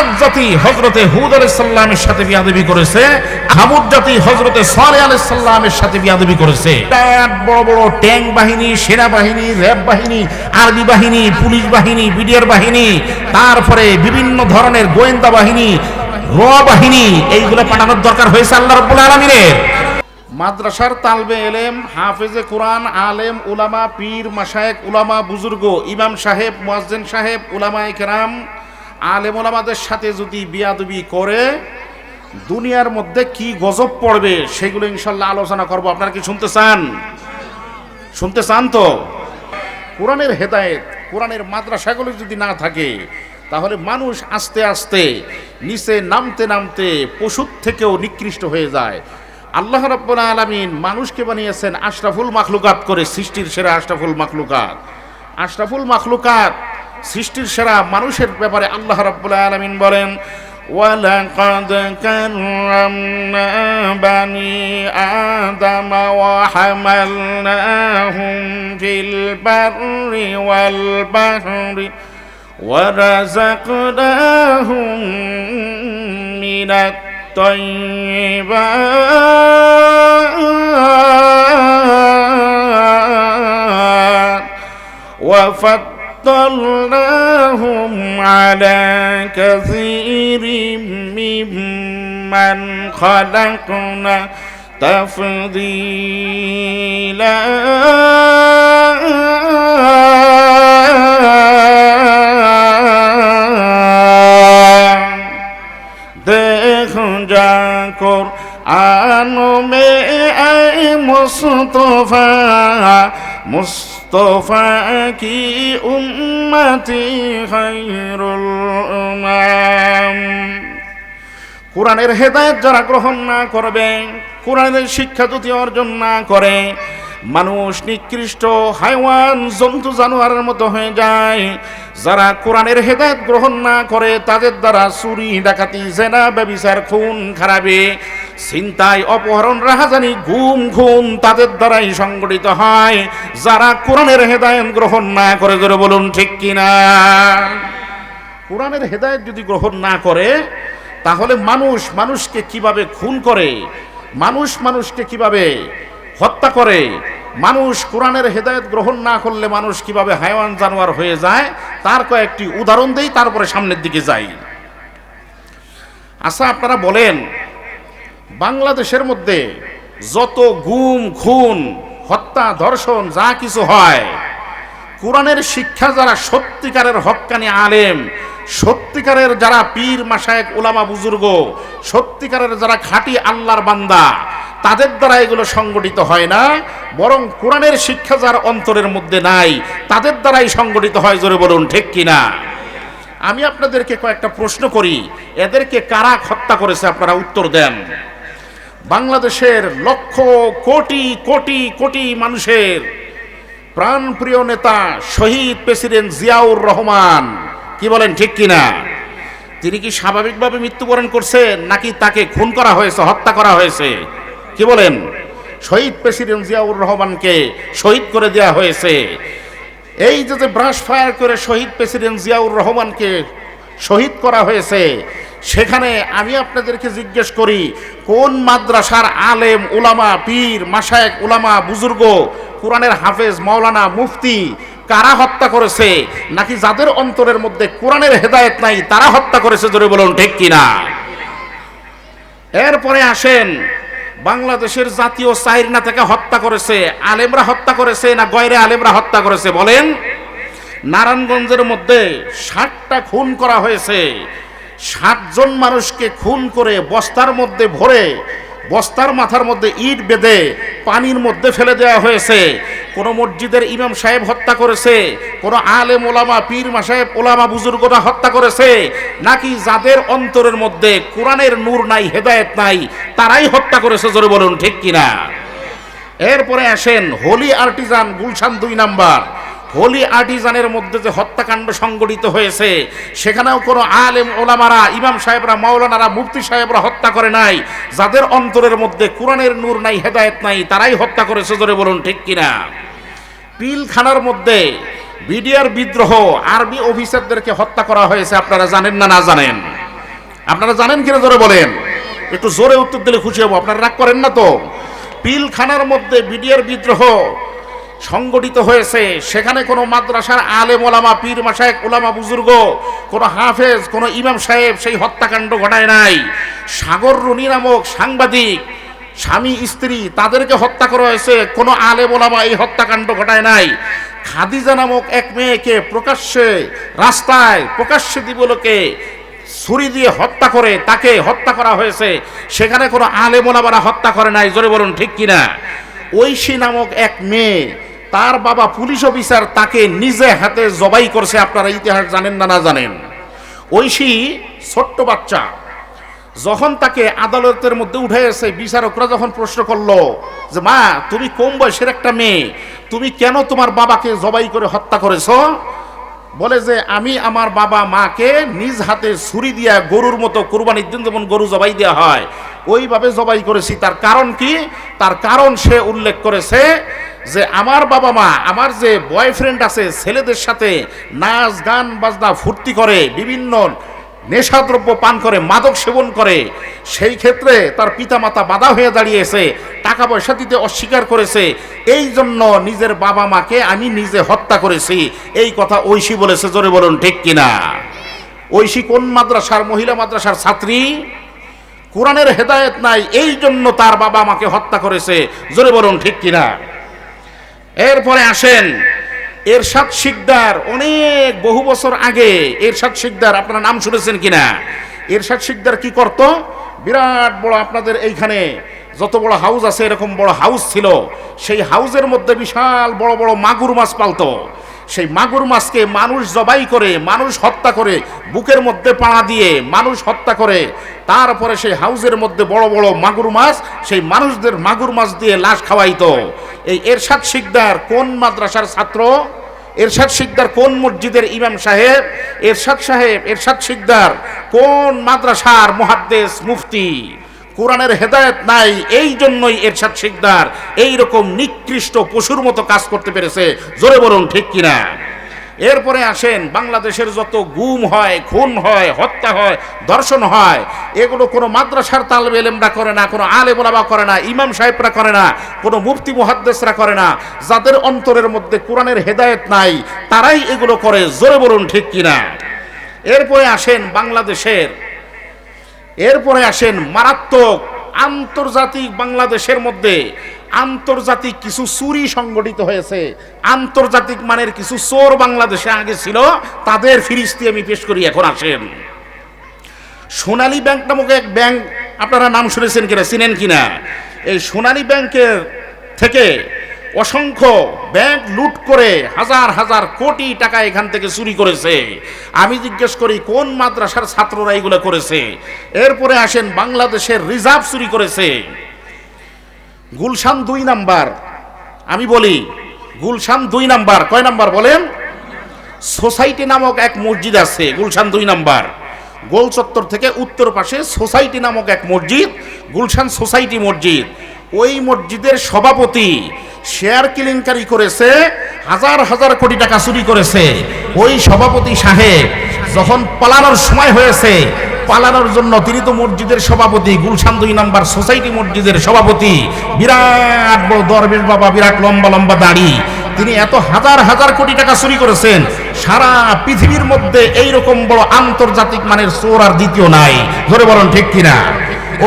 আদ জাতি হজরতে হুদ আলাইসাল্লামের সাথে বিয়াদবি করেছে জাতি হজরতে সালে আলাইসাল্লামের সাথে বিয়াদবি করেছে। বড় বড় ট্যাঙ্ক বাহিনী সেনাবাহিনী র্যাব বাহিনী আর্মি বাহিনী, পুলিশ বাহিনী, বিডিআর বাহিনী, তারপরে বিভিন্ন ধরনের গোয়েন্দা বাহিনী, র বাহিনী, এইগুলো পাঠানোর দরকার হয়েছে আল্লাহ রব্বুল আলমিনের। মাদ্রাসার তালবে এলেম, হাফেজে কোরআন, আলেম, উলামা, পীর মাসায়েক উলামা, বুজুর্গ, ইমাম সাহেব, মুয়াজ্জিন সাহেব উলামা কেরাম আলেম উলামাদের সাথে যদি বিয়াদবি করে, দুনিয়ার মধ্যে কি গজব পড়বে সেগুলো ইনশাল্লাহ আলোচনা করব। আপনারা কি শুনতে চান? শুনতে চান তো? কোরআনের হেদায়েত, কোরআনের মাদ্রাসাগুলো যদি না থাকে, তাহলে মানুষ আস্তে আস্তে নিচে নামতে নামতে পশুর থেকেও নিকৃষ্ট হয়ে যায়। আল্লাহ রাব্বুল আলামিন মানুষকে বানিয়েছেন আশরাফুল মাখলুকাত করে, সৃষ্টির সেরা আশরাফুল মাখলুকাত। আশরাফুল মাখলুকাত সৃষ্টির সেরা মানুষের ব্যাপারে আল্লাহ রাব্বুল আলামিন বলেন ولقد كرمنا بني آدم وحملناهم في البر والبحر ورزقناهم من الطيبات وفضلناهم فضلناهم على كثير ممن خلقنا تفضيلا دیکھ جا کر آنو میں اے مصطفیٰ مصطفیٰ তোফাকি উম্মতি খৈরুল উমাম কোরআনের হেদায়ত যারা গ্রহণ না করবে, কোরআনের শিক্ষা যদি অর্জন না করে মানুষ নিকৃষ্ট, হাইওয়ান, জন্তু, জানোয়ারের মতো হয়ে যায়। যারা কোরআনের হেদায়ত গ্রহণ না করে, তাদের দ্বারা চুরি, ডাকাতি, জেনা, ব্যবিচার, খুন, খারাপে চিন্তায় অপহরণ, রাহাজানি ঘুম খুন তাদের দ্বারাই সংগঠিত হয়। যারা কোরআনের হেদায়েত গ্রহণ না করে করে বলুন ঠিক কিনা? কোরআনের হেদায়েত যদি গ্রহণ না করে, তাহলে মানুষ মানুষকে কীভাবে খুন করে? মানুষ মানুষকে কীভাবে হত্যা করে। মানুষ কোরআনের হেদায়েত গ্রহণ না করলে মানুষ কীভাবে হাইওয়ান জানোয়ার হয়ে যায়, তার কয়েকটি উদাহরণ দেই, তারপরে সামনের দিকে যাই। আচ্ছা আপনারা বলেন, বাংলাদেশের মধ্যে যত গুম, খুন, হত্যা, ধর্ষণ, যা কিছু হয়, কোরআনের শিক্ষা যারা সত্যিকারের হক্কানি আলেম, সত্যিকারের যারা পীর মাসায়েক ওলামা বুজুর্গ, সত্যিকারের যারা খাঁটি আল্লাহর বান্দা তাদের দ্বারা এগুলো সংগঠিত হয় না, বরং কোরআনের শিক্ষা যার অন্তরের মধ্যে নাই, তাদের দ্বারাই সংগঠিত হয়, জোরে বলুন, ঠিক কিনা? আমি আপনাদেরকে কয়েকটা প্রশ্ন করি, এদেরকে কারা হত্যা করেছে আপনারা উত্তর দেন। বাংলাদেশের লক্ষ কোটি কোটি কোটি মানুষের প্রাণপ্রিয় নেতা শহীদ প্রেসিডেন্ট জিয়াউর রহমান, কি বলেন, ঠিক কিনা? তিনি কি স্বাভাবিকভাবে মৃত্যুবরণ করছেন, নাকি তাকে খুন করা হয়েছে, হত্যা করা হয়েছে? কি বলেন? শহীদ প্রেসিডেন্ট জিয়াউর রহমানকে শহীদ করে দেওয়া হয়েছে। এই যে যে ব্রাশ ফায়ার করে শহীদ প্রেসিডেন্ট জিয়াউর রহমানকে শহীদ করা হয়েছে, সেখানে আমি আপনাদেরকে জিজ্ঞেস করি, কোন মাদ্রাসার আলেম, উলামা, পীর মাসায়েক উলামা, বুজুর্গ, কোরআনের হাফেজ, মাওলানা, মুফতি, কারা হত্যা করেছে? নাকি যাদের অন্তরের মধ্যে কোরআনের হেদায়েত নাই, তারা হত্যা করেছে, জোরে বলুন, ঠিক কিনা? এরপরে আসেন বাংলাদেশের জাতীয় চাইরনা থেকে হত্যা করেছে, আলেমরা হত্যা করেছে না গয়রে আলেমরা হত্যা করেছে বলেন? নারায়ণগঞ্জের মধ্যে ষাটটা খুন করা হয়েছে। ষাটজন মানুষকে খুন করে বস্তার মধ্যে ভরে বস্তার মাথার মধ্যে ইট বেঁধে পানির মধ্যে ফেলে দেওয়া হয়েছে। কোন মসজিদের ইমাম সাহেব হত্যা করেছে, কোন আলেম ওলামা, পীর মাসাহেব ওলামা বুজুর্গরা হত্যা করেছে, নাকি যাদের অন্তরের মধ্যে কোরআনের নূর নাই, হেদায়েত নাই, তারাই হত্যা করেছে জোরে বলুন, ঠিক কিনা? এরপরে আসেন হোলি আর্টিজান গুলশান দুই নাম্বার। হোলি আর্টিজানের মধ্যে যে হত্যাকাণ্ড সংগঠিত হয়েছে, সেখানেও কোনো আলেম ওলামারা, ইমাম সাহেবরা, মাওলানারা, মুফতি সাহেবরা হত্যা করে নাই। যাদের অন্তরের মধ্যে কোরআনের নূর নাই, হেদায়েত নাই, তারাই হত্যা করেছে, জোরে বলুন, ঠিক কিনা? পিলখানার মধ্যে বিডিআর বিদ্রোহ আর্মি অফিসারদেরকে হত্যা করা হয়েছে, আপনারা জানেন না না জানেন? আপনারা জানেন কিনা, জোরে বলেন? একটু জোরে উত্তর দিলে খুশি হব, আপনারা রাগ করেন না তো? পিলখানার মধ্যে বিডিআর বিদ্রোহ সংগঠিত হয়েছে। সেখানে কোনো মাদ্রাসার আলেম ওলামা, পীর মাসায়েক ওলামা বুজুর্গ, কোনো হাফেজ, কোনো ইমাম সাহেব সেই হত্যাকাণ্ড ঘটায় নাই। সাগর রুনি নামক সাংবাদিক, স্বামী, স্ত্রী, তাদেরকে হত্যা করা হয়েছে। কোনো আলেম ওলামা এই হত্যাকাণ্ড ঘটায় নাই। খাদিজা নামক এক মেয়েকে প্রকাশ্যে রাস্তায়, প্রকাশ্যে দিবলোকে ছুরি দিয়ে হত্যা করে, তাকে হত্যা করা হয়েছে। সেখানে কোনো আলেমোলামারা হত্যা করে নাই। জোরে বলুন, ঠিক কিনা? ঐশী নামক এক মেয়ে তার বাবা পুলিশ অফিসার তাকে নিজে হাতে জবাই করছে, আপনারা ইতিহাস জানেন না না জানেন। ঐশী ছোট্ট বাচ্চা, যখন তাকে আদালতের মধ্যে উঠে এসে বিচারকরা যখন প্রশ্ন করল যে, মা, তুমি কম বয়সের একটা মেয়ে, তুমি কেন তোমার বাবাকে জবাই করে হত্যা করেছ? বলে যে, আমি আমার বাবা মাকে নিজ হাতে ছুরি দিয়া গরুর মতো কুরবানির দিন যেমন গরু জবাই দেওয়া হয়, ওইভাবে জবাই করেছি। তার কারণ কি? তার কারণ সে উল্লেখ করেছে যে আমার বাবা মা, আমার যে বয়ফ্রেন্ড আছে, ছেলেদের সাথে নাচ, গান, বাজনা, ফুর্তি করে, বিভিন্ন নেশাদ্রব্য পান করে, মাদক সেবন করে, সেই ক্ষেত্রে তার পিতামাতা বাধা হয়ে দাঁড়িয়েছে, টাকা পয়সা দিতে অস্বীকার করেছে, এই জন্য নিজের বাবা মাকে আমি নিজে হত্যা করেছি। এই কথা ঐশী বলেছে, জোরে বলুন, ঠিক কিনা? ঐশী কোন মাদ্রাসার? মহিলা মাদ্রাসার ছাত্রী? কোরআনের হেদায়েত নাই, এই জন্য তার বাবা মাকে হত্যা করেছে, জোরে বলুন, ঠিক কিনা? এরপরে আসেন এরশাদ শিকদার, অনেক বহু বছর আগে এরশাদ শিকদার, আপনারা নাম শুনেছেন কিনা? এরশাদ শিকদার কি করত? বিরাট বড় আপনাদের এইখানে যত বড় হাউস আছে, এরকম বড় হাউস ছিল। সেই হাউসের মধ্যে বিশাল বড় বড় মাগুর মাছ পালত। সেই মাগুর মাছকে মানুষ জবাই করে, মানুষ হত্যা করে, বুকের মধ্যে পাড়া দিয়ে মানুষ হত্যা করে। তারপরে সেই হাউসের মধ্যে বড় বড় মাগুর মাছ, সেই মানুষদের মাগুর মাছ দিয়ে লাশ খাওয়াইতো। এই এরশাদ শিকদার কোন মাদ্রাসার ছাত্র? এরশাদ শিকদার কোন মসজিদের ইমাম সাহেব? এরশাদ সাহেব, এরশাদ শিকদার কোন মাদ্রাসার মুহাদ্দেস মুফতি? কোরআনের হেদায়ত নাই, এই জন্যই এরশাদ শিকদার এইরকম নিকৃষ্ট পশুর মতো কাজ করতে পেরেছে। জোরে বলুন, ঠিক কিনা? এরপরে আসেন, বাংলাদেশের যত গুম হয়, খুন হয়, হত্যা হয় দর্শন হয়, এগুলো কোনো মাদ্রাসার তালবে এলেমরা করে না, কোনো আলে বোলাবা করে না, ইমাম সাহেবরা করে না, কোনো মুফতি মুহাদ্দেসরা করে না। যাদের অন্তরের মধ্যে কোরআনের হেদায়েত নাই, তারাই এগুলো করে, জোরে বলুন ঠিক কিনা? এরপরে আসেন বাংলাদেশের, এরপরে আসেন মারাত্মক আন্তর্জাতিক বাংলাদেশের মধ্যে আন্তর্জাতিক কিছু চুরি সংগঠিত হয়েছে। আন্তর্জাতিক মানের কিছু চোর বাংলাদেশে আগে ছিল, তাদের ফিরিস্তি আমি পেশ করি, এখন আসেন। সোনালী ব্যাংক নামক এক ব্যাংক, আপনারা নাম শুনেছেন কিনা, চিনেন কিনা? এই সোনালী ব্যাংকের থেকে অসংখ্য ব্যাংক লুট করে হাজার হাজার কোটি টাকা এখান থেকে চুরি করেছে। আমি জিজ্ঞেস করি, কোন মাদ্রাসার ছাত্ররা এগুলো করেছে? এরপরে আসেন, বাংলাদেশের রিজার্ভ চুরি করেছে। গুলশান দুই নাম্বার। আমি বলি, গুলশান দুই নাম্বার। কয় নাম্বার বলেন? সোসাইটি নামক এক মসজিদ আছে, গুলশান দুই নাম্বার। গোল চত্বর থেকে উত্তর পাশে সোসাইটি নামক এক মসজিদ, গুলশান সোসাইটি মসজিদ। ওই মসজিদের সভাপতি শেয়ার কেলেঙ্কারি করেছে, হাজার হাজার কোটি টাকা চুরি করেছে। ওই সভাপতি সাহেব যখন পালানোর সময় হয়েছে পালানোর জন্য তিনি তো মসজিদের সভাপতি, গুলশান দুই নাম্বার সোসাইটি মসজিদের সভাপতি। বিরাট বড় দরবেশ বাবা, বিরাট লম্বা লম্বা দাড়ি। তিনি এত হাজার হাজার কোটি টাকা চুরি করেছেন। সারা পৃথিবীর মধ্যে এই রকম বড় আন্তর্জাতিক মানের চোর আর দ্বিতীয় নাই। ধরে বলুন ঠিক কিনা?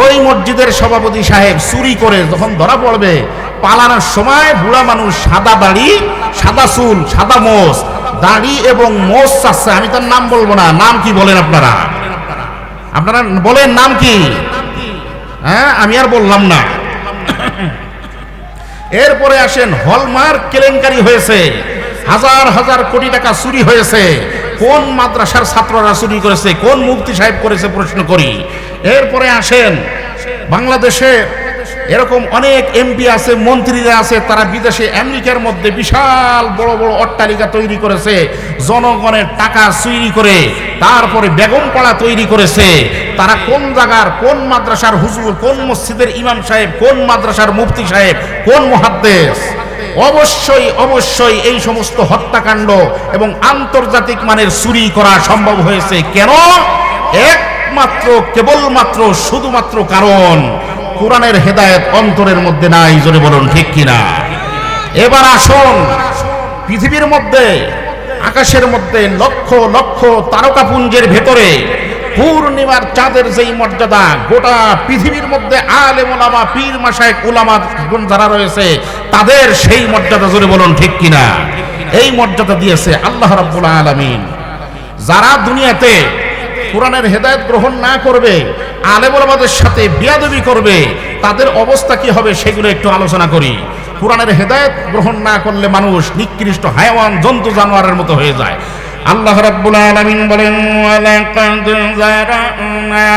ওই মসজিদের সভাপতি সাহেব চুরি করে যখন ধরা পড়বে, পালানোর সময় বুড়া মানুষ সাদা দাড়ি, সাদা চুল, সাদা মোষ, দাড়ি এবং মোষ চাচ্ছে। আমি তার নাম বলব না, নাম কি বলেন আপনারা? আপনারা বলেন নাম কি? হ্যাঁ আমি আর বললাম না। এরপরে আসেন, হলমার্ক কেলেঙ্কারি হয়েছে। হাজার হাজার কোটি টাকা চুরি হয়েছে। কোন মাদ্রাসার ছাত্ররা চুরি করেছে? কোন মুক্তি সাহেব করেছে? প্রশ্ন করি। এরপরে আসেন বাংলাদেশে এরকম অনেক এমপি আছে, মন্ত্রীরা আছে, তারা বিদেশে আমেরিকার মধ্যে বিশাল বড় বড় অট্টালিকা তৈরি করেছে, জনগণের টাকা চুরি করে, তারপরে বেগমপাড়া তৈরি করেছে। তারা কোন জায়গার, কোন মাদ্রাসার হুজুর, কোন মসজিদের ইমাম সাহেব, কোন মাদ্রাসার মুফতি সাহেব, কোন মহাদ্দেশ অবশ্যই অবশ্যই এই সমস্ত হত্যাকাণ্ড এবং আন্তর্জাতিক মানের চুরি করা সম্ভব হয়েছে। কেন? একমাত্র, কেবলমাত্র, শুধুমাত্র কারণ কোরআনের হেদায়েত অন্তরের মধ্যে নাই, জোরে বলুন, ঠিক কিনা? এবার আসুন, পৃথিবীর মধ্যে, আকাশের মধ্যে লক্ষ লক্ষ তারকাপুঞ্জের ভেতরে পূর্ণিমার চাঁদের যেই মর্যাদা, গোটা পৃথিবীর মধ্যে আলেম ওলামা, পীর মাসায় উলামা গুণ যারা রয়েছে, তাদের সেই মর্যাদা, জোরে বলুন, ঠিক কিনা? এই মর্যাদা দিয়েছে আল্লাহ রাব্বুল আলামিন। যারা দুনিয়াতে কোরআনের হেদায়ত গ্রহণ না করবে আলেম ওলামাদের সাথে বিয়াদবি করবে, তাদের অবস্থা কি হবে সেগুলো একটু আলোচনা করি। কোরআনের হেদায়ত গ্রহণ না করলে মানুষ নিকৃষ্ট হায়াওয়ান, জন্তু জানোয়ারের মতো হয়ে যায়। আল্লাহ রাব্বুল আলামিন বলেন, ওয়ালাকাদ যারানা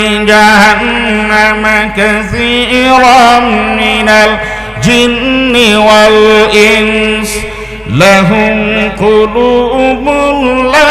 লিজাহান্নামা কাসীরাম মিনাল জিন্নি ওয়াল ইনস, লাহুম কুলুবুন লা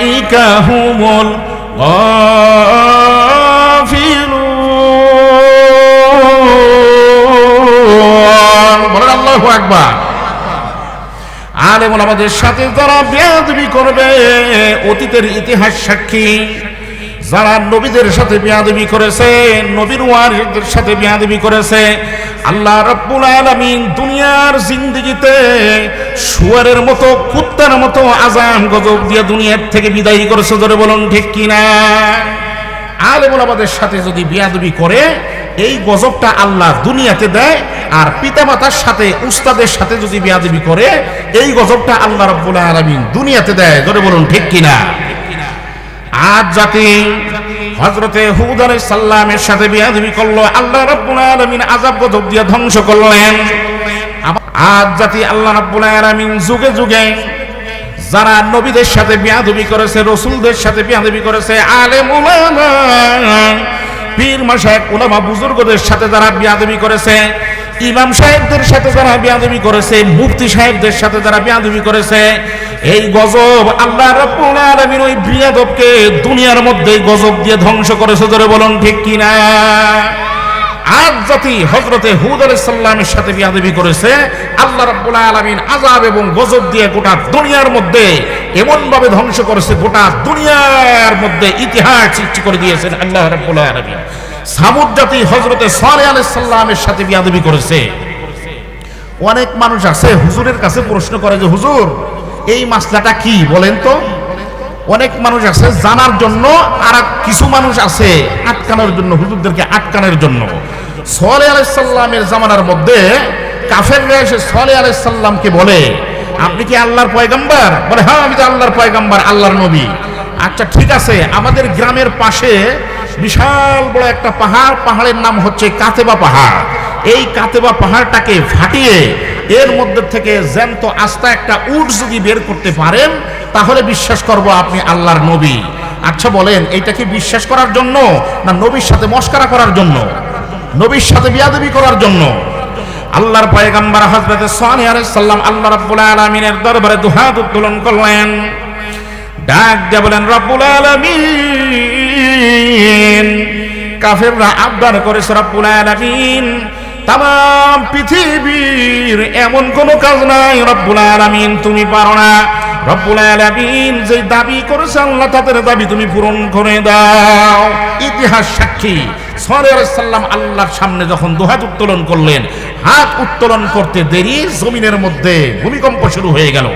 উলাইকা হুমুল আল্লাহ আল্লাহু আর আলেম আমাদের সাথে যারা বেয়াদবি করবে, অতীতের ইতিহাস সাক্ষী। যারা নবীদের সাথে বেয়াদবি করেছে, নবীর ওয়ারিদের সাথে বেয়াদবি করেছে আল্লাহ রাব্বুল আলামিন দুনিয়ার জিন্দেগিতে শুয়ারের মতো, কুত্তার মতো আজাম গজব দিয়ে দুনিয়ার থেকে বিদায়ী করেছে ধরে বলুন ঠিক কিনা? আলেমুল আমাদের সাথে যদি বিয়াদবি করে, এই গজবটা আল্লাহ দুনিয়াতে দেয়, আর পিতামাতার সাথে, উস্তাদের সাথে যদি বিয়াদবি করে, এই গজবটা আল্লাহ রাব্বুল আলামিন দুনিয়াতে দেয় ধরে বলুন ঠিক কিনা? আজ জাতি হজরতে হুদ সালামের সাথে বিয়াদবি করল, আল্লাহ রাব্বুল আলামিন আযাব গজব দিয়ে ধ্বংস করলেন। আজ জাতি আল্লাহ রাব্বুল আলামিন যুগে যুগে যারা নবীদের সাথে বিয়াদবি করেছে, রসুলদের সাথে বিয়াদবি করেছে উলামা পীর মাসায়েক উলামা বুজুর্গদের সাথে যারা বিয়াদবি করেছে, ইমাম সাহেবদের সাথে যারা বিয়াদবি করেছে, মুফতি সাহেবদের সাথে যারা বিয়াদবি করেছে এই গজব আল্লাহ রাব্বুল আলামিন ওই বিয়াদবকে দুনিয়ার মধ্যে গজব দিয়ে ধ্বংস করেছে ধরে বলুন, ঠিক কিনা আজ জাতি হজরতে হুদ সালামের সাথে বিয়াদবি করেছে, আল্লাহ রাব্বুল আলামিন আযাব এবং গজব দিয়ে গোটা দুনিয়ার মধ্যে এমন ভাবে ধ্বংস করেছে, গোটা দুনিয়ার মধ্যে ইতিহাস সৃষ্টি করে দিয়েছেন আল্লাহ রাব্বুল আলামিন। সামুদ জাতি হজরতে সালেহ আলাইহিস সালামের সাথে বিয়াদবি করেছে। অনেক মানুষ আছে, হুজুরের কাছে প্রশ্ন করে যে, হুজুর এই মাসলাটা কি বলেন তো? অনেক মানুষ আছে জানার জন্য, আর কিছু মানুষ আছে আটকানোর জন্য, হুজুরদেরকে আটকানোর জন্য। সলে আলাইসাল্লামের জামানার মধ্যে কাফেররা এসে সলে আলাইসাল্লামকে বলে, আপনি কি আল্লাহর পয়গাম্বার? বলে হ্যাঁ আমি তো আল্লাহর পয়গাম্বার, আল্লাহর নবী। আচ্ছা ঠিক আছে, আমাদের গ্রামের পাশে বিশাল বড় একটা পাহাড়, পাহাড়ের নাম হচ্ছে কাতেবা পাহাড়। এই কাতেবা পাহাড়টাকে ফাটিয়ে এর মধ্যে থেকে জ্যান্ত আস্তা একটা উট যদি বের করতে পারেন, তাহলে বিশ্বাস করব আপনি আল্লাহর নবী। আচ্ছা বলেন, এইটা কি বিশ্বাস করার জন্য না নবীর সাথে মস্কারা করার জন্য? নবীর সাথে বিয়াদবি করার জন্য? আল্লাহর পয়গাম্বার হযরত সানি আলাইহিস সালাম আল্লাহ রাব্বুল আলামিনের দরবারে দুহাত উত্তোলন করলেন। ডাক দিয়ে বলেন, রব্বুল আলামিন। কাফেররা আবদার করেছে, রব্বুল আলামিন। তাম পৃথিবীর এমন কোন কাজ নাই, রব্বুল আলামিন, তুমি পারো না। রব্বুল আলামিন যে দাবি করেছে, আল্লাহ তাদের দাবি তুমি পূরণ করে দাও। ইতিহাস সাক্ষী সাল্লাম আল্লাহর সামনে যখন দুহাত উত্তোলন করলেন, হাত উত্তোলন করতে দেরি, জমিনের মধ্যে ভূমিকম্প শুরু হয়ে গেল।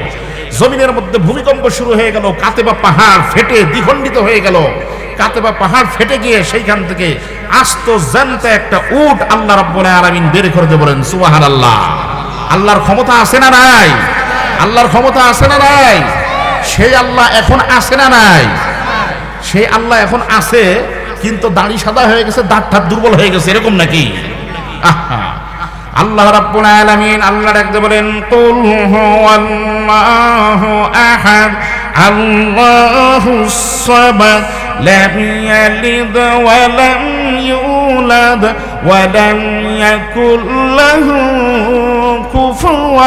জমিনের মধ্যে ভূমিকম্প শুরু হয়ে গেল, কাতেবা পাহাড় ফেটে দ্বিখণ্ডিত হয়ে গেল। কাতেবা পাহাড় ফেটে গিয়ে সেইখান থেকে আস্ত জ্যান্ত একটা উট আল্লাহ রাব্বুল আলামিন বের করে দিয়ে বলেন, সুবহানাল্লাহ। আল্লাহর ক্ষমতা আছে না নাই? আল্লাহর ক্ষমতা আছে না নাই? সেই আল্লাহ এখন আছে না নাই? সেই আল্লাহ এখন আছে, কিন্তু দাড়ি সাদা হয়ে গেছে, দাঁত ঠাত দুর্বল হয়ে গেছে, এরকম নাকি? আহা। আল্লাহ রাব্বুল আলামিন আল্লাহ ডাকতে বলেন, কুল হুয়াল্লাহু আহাদ আল্লাহুস সামাদ لم يلد ولم يولد ولم يكن له كفوا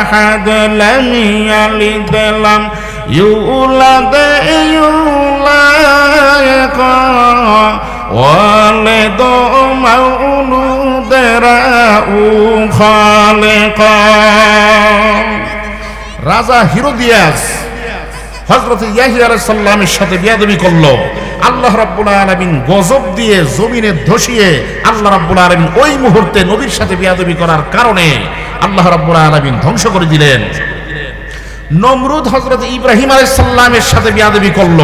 أحد لم يلد لم يولد يولد والد مولود خالقا রাজা হিরোদিয়াস হজরত ইয়াহিয়া সাল্লামের সাথে বিয়াদবি করল। আল্লাহ রাব্বুল আলামিন গজব দিয়ে জমিনে ধসিয়ে আল্লাহ রাব্বুল আলামিন ওই মুহূর্তে নবীর সাথে বিয়াদবি করার কারণে আল্লাহ রাব্বুল আলামিন ধ্বংস করে দিলেন। নমরুদ হজরত ইব্রাহিম আলাইহিস সালামের সাথে বিয়াদবি করল।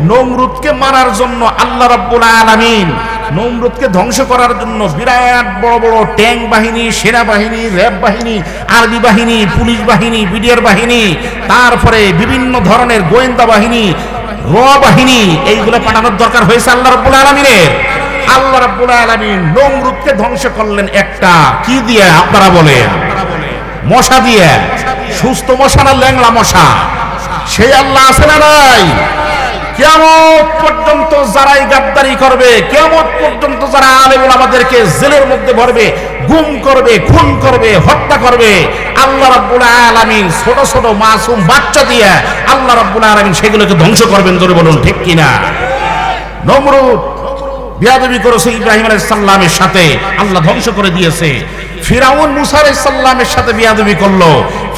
নমরুদকে মারার জন্য আল্লাহ রাব্বুল আলামিন নমরুদকে ধ্বংস করার জন্য বিরাট বড় বড় ট্যাঙ্ক বাহিনী সেনাবাহিনী র্যাব বাহিনী আর্মি বাহিনী, পুলিশ বাহিনী, বিডিআর বাহিনী, তারপরে বিভিন্ন ধরনের গোয়েন্দা বাহিনী, র বাহিনী, এইগুলো পাঠানোর দরকার হয়েছে আল্লাহ রাব্বুল আলামিনের। আল্লাহ রাব্বুল আলামিন নমরুদকে ধ্বংস করলেন একটা। কি দিয়ে? আপনারা বলেন। মশা দিয়ে। সুস্থ মশা না ল্যাংলা মশা? সেই আল্লাহ আছে না নাই? কেমন পর্যন্ত যারাই গাদ্দারি করবে কেমন পর্যন্ত যারা আলেমুল আমাদেরকে জেলের মধ্যে ভরবে, গুম করবে, খুন করবে, হত্যা করবে, আল্লাহ রাব্বুল আলামিন ছোট ছোট মাসুম বাচ্চা দিয়ে আল্লাহ রাব্বুল আলামিন সেগুলোকে ধ্বংস করবেন ধরে বলুন, ঠিক কিনা? নমরুদ, বিয়াদবি করেছে ইব্রাহিম আলাইহিস সালামের সাথে, আল্লাহ ধ্বংস করে দিয়েছে। ফিরাউন মুসা আলাইহিস সালামের সাথে বিয়াদবি করল।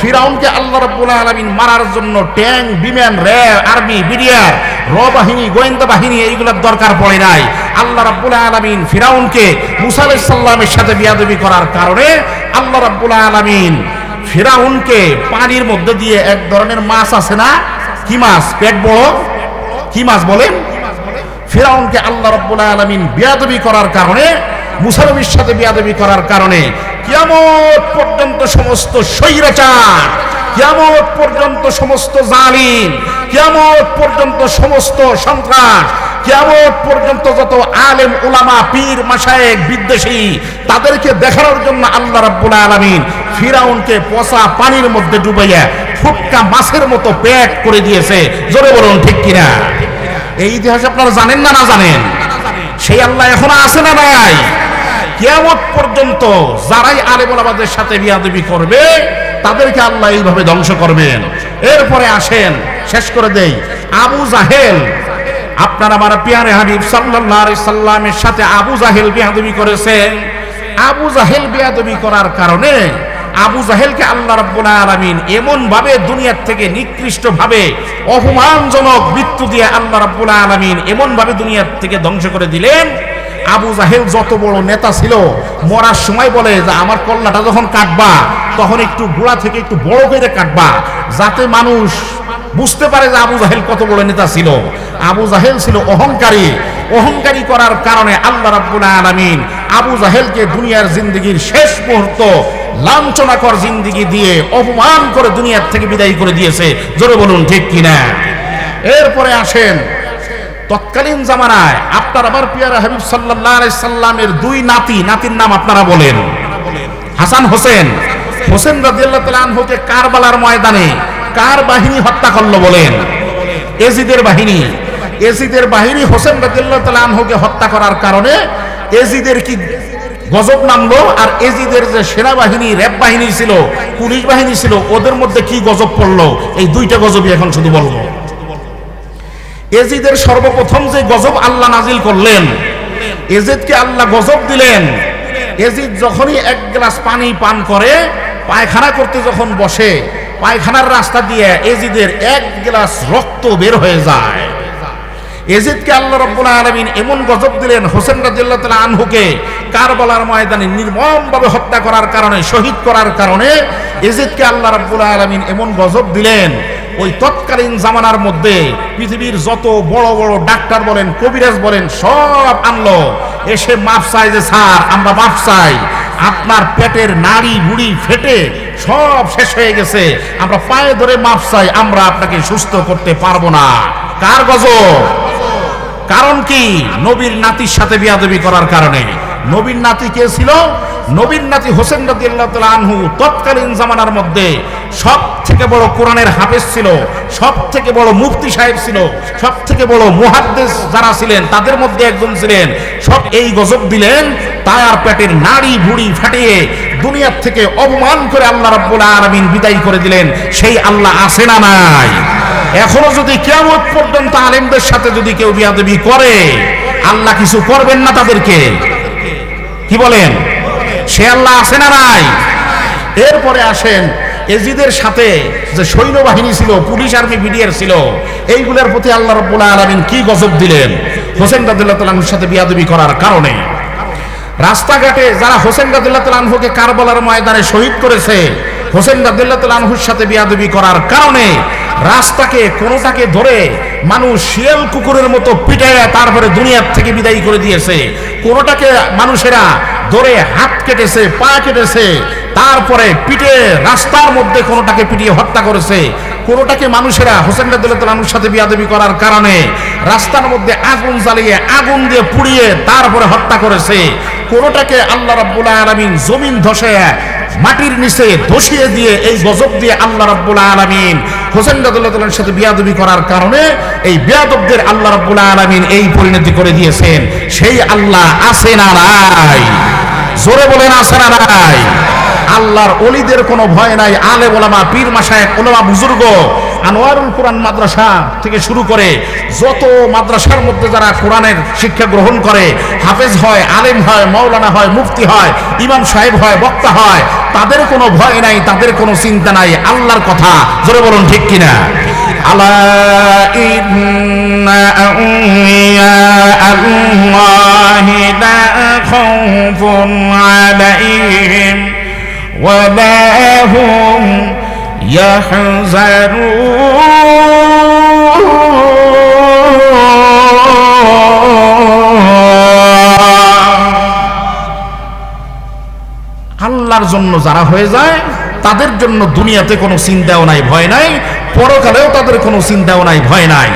ফিরাউনকে আল্লাহ রাব্বুল আলামিন মারার জন্য ট্যাঙ্ক বিমান, র্যাব, আর্মি, বিডিআর, র বাহিনী, গোয়েন্দা বাহিনী এইগুলোর দরকার পড়ে নাই। আল্লাহ রাব্বুল আলামিন ফিরাউনকে মুসা আলাইহিস সাথে বিয়াদবি করার কারণে আল্লাহ রাব্বুল আলামিন ফিরাউনকে পানির মধ্যে দিয়ে এক ধরনের মাছ আছে না? কি মাছ? পেট বড়? কি মাছ বলেন? ফিরাউনকে আল্লাহ রব্বুল আলমিন বিয়াদবি করার কারণে মুসালমির সাথে বিয়াদবি করার কারণে কিয়ামত পর্যন্ত সমস্ত স্বৈরাচার, কিয়ামত পর্যন্ত সমস্ত জালিম, কিয়ামত পর্যন্ত সমস্ত সন্ত্রাস, কিয়ামত পর্যন্ত যত আলেম, উলামা, পীর মাসায়েক বিদ্বেষী, তাদেরকে দেখানোর জন্য আল্লাহ রাব্বুল আলামিন ফিরাউনকে পচা পানির মধ্যে ডুবাইয়া ফুটকা মাছের মতো পেট করে দিয়েছে। জোরে বলুন, ঠিক কিনা? এই ইতিহাস আপনারা জানেন না না জানেন? সেই আল্লাহ এখনও আছে না নাই? কিয়ামত পর্যন্ত যারাই আলেম আমাদের সাথে বিয়াদবি করবে, তাদেরকে আল্লাহ এইভাবে ধ্বংস করবেন। এরপরে আসেন, শেষ করে দেই, আবু জাহেল, আপনার আমার পিয়ারে হাবিব সাল্লাল্লাহু সাল্লামের সাথে আবু জাহেল বিয়াদবি করেছেন আবু জাহেল বিয়াদবি করার কারণে আবু জাহেলকে আল্লাহ রাব্বুল আলামিন এমন ভাবে দুনিয়ার থেকে নিকৃষ্ট ভাবে অপমানজনক মৃত্যু দিয়ে আল্লাহ রাব্বুল আলামিন এমন ভাবে দুনিয়ার থেকে ধ্বংস করে দিলেন। আবু জাহেল যত বড় নেতা ছিল, মরার সময় বলে যে, আমার কল্লাটা যখন কাটবা, তখন একটু গোড়া থেকে একটু বড় করে কাটবা, যাতে মানুষ বুঝতে পারে যে আবু জাহেল কত বড় নেতা ছিল। আবু জাহেল ছিল অহংকারী। অহংকারী করার কারণে আল্লাহ রাব্বুল আলামিন আবু জাহেলকে দুনিয়ার জিন্দগির শেষ মুহূর্ত লাঞ্ছনাকর জিন্দগি দিয়ে অপমান করে দুনিয়ার থেকে বিদায় করে দিয়েছে। জোরে বলুন, ঠিক কিনা? এরপরে আসেন তৎকালীন জামানায় আপনার আবার পিয়ারা হাবিব সাল্লাল্লাহু সাল্লামের দুই নাতি, নাতির নাম আপনারা বলেন। হাসান হোসেন। হোসেন তাআলা আনহুকে কারবালার ময়দানে কার বাহিনী হত্যা করল বলেন? এজিদের বাহিনী। এজিদের বাহিনী হোসেন রাদিয়াল্লাহু তাআলা আনহুকে হত্যা করার কারণে এজিদের কি গজব নামলো? আর এজিদের যে সেনাবাহিনী, র্যাব বাহিনী ছিল, পুলিশ বাহিনী ছিল, ওদের মধ্যে কি গজব পড়ল? এই দুইটা গজবই এখন শুধু বলব। এজিদের সর্বপ্রথম যে গজব আল্লাহ নাজিল করলেন, এজিদকে আল্লাহ গজব দিলেন। এজিদ যখনই এক গ্লাস পানি পান করে, পায়খানা করতে যখন বসে, পায়খানার রাস্তা দিয়ে এজিদের এক গ্লাস রক্ত বের হয়ে যায়। এজিদকে আল্লাহ রব্বুল আলমিন এমন গজব দিলেন, হোসেন রাজিল্লাহ তালা আনহুকে কারবালার ময়দানে নির্মমভাবে হত্যা করার কারণে, শহীদ করার কারণে এজিদকে আল্লাহ রব্বুল আলমিন এমন গজব দিলেন ওই তৎকালীন জামানার মধ্যে পৃথিবীর যত বড় বড় ডাক্তার বলেন, কবিরাজ বলেন, সব আনলো। এসে মাপ চাই যে, স্যার, আমরা মাপ চাই। আপনার পেটের নাড়ি বুড়ি ফেটে সব শেষ হয়ে গেছে। আমরা পায়ে ধরে মাপ চাই, আমরা আপনাকে সুস্থ করতে পারব না। কার গজব? কারণ কি? নবীর নাতির সাথে বিয়াদবি করার কারণে। নবীর নাতি কে ছিল? নবীন নাতি হোসেন রাদিয়াল্লাহু তাআলা আনহু তৎকালীন জামানার মধ্যে সব থেকে বড় কোরআনের হাফেজ ছিল সব থেকে বড় মুফতি সাহেব ছিল সব থেকে বড় মুহাদ্দিস যারা ছিলেন, তাদের মধ্যে একজন ছিলেন। সব এই গজব দিলেন, তার পেটের নাড়ি ভুড়ি ফাটিয়ে দুনিয়ার থেকে অপমান করে আল্লাহ রাব্বুল আলামিন বিদায় করে দিলেন। সেই আল্লাহ আছে না নাই? এখনও যদি কিয়ামত পর্যন্ত আলেমদের সাথে যদি কেউ বিয়াদবি করে, আল্লাহ কিছু করবেন না তাদেরকে। কি বলেন? সে আল্লাহ আছে না নাই? এরপরে আসেন এজিদের সাথে যে সৈন্যবাহিনী ছিল, পুলিশ আর্মি বিডিআর ছিল, এইগুলোর প্রতি আল্লাহ রব্বুল আলমিন কি গজব দিলেন? হোসেন রাদিল্লাহ তালাহুর সাথে বিয়াদবি করার কারণে। রাস্তাঘাটে যারা হোসেন রাদিল্লাহ তালাহুকে কারবালার ময়দানে শহীদ করেছে, হোসেন রাদিল্লাহ তালাহুর সাথে বিয়াদবি করার কারণে রাস্তাকে, কোনোটাকে ধরে মানুষ শিয়াল কুকুরের মতো পিটায় তারপরে দুনিয়ার থেকে বিদায়ী করে দিয়েছে। কোনোটাকে মানুষেরা ধরে হাত কেটেছে পা কেটেছে। তারপরে পিটে রাস্তার মধ্যে কোনোটাকে পিটিয়ে হত্যা করেছে, কোনোটাকে মানুষেরা হোসেন রাদিল্লাহর সাথে বিয়াদবি করার কারণে রাস্তার মধ্যে আগুন জ্বালিয়ে, আগুন দিয়ে পুড়িয়ে তারপরে হত্যা করেছে, কোনোটাকে আল্লাহ রাব্বুল আলামিন জমিন ধসে, মাটির নিচে ধসিয়ে দিয়ে, এই গজব দিয়ে আল্লাহ রাব্বুল আলামিন হোসেন রাদিল্লাহর সাথে বিয়াদবি করার কারণে এই বিয়াদবদের আল্লাহ রাব্বুল আলামিন এই পরিণতি করে দিয়েছেন, সেই আল্লাহ আছে না নাই? জোরে বলেন, আছে না আল্লাহর অলিদের কোনো ভয় নাই। আলে ওলামা, পীর মাসায়েক ওলামা বুজুর্গ। আনোয়ারুল কোরআন মাদ্রাসা থেকে শুরু করে যত মাদ্রাসার মধ্যে যারা কোরআনের শিক্ষা গ্রহণ করে, হাফেজ হয়, আলেম হয় মৌলানা হয়, মুফতি হয়, ইমাম সাহেব হয়, বক্তা হয়, তাদের কোনো ভয় নাই, তাদের কোনো চিন্তা নাই, আল্লাহর কথা। জোরে বলুন ঠিক কিনা? আল্লাহি ولا هم আল্লাহর জন্য যারা হয়ে যায় তাদের জন্য দুনিয়াতে কোনো চিন্তাও নাই ভয় নাই পরকালেও তাদের কোনো চিন্তাও নাই ভয় নাই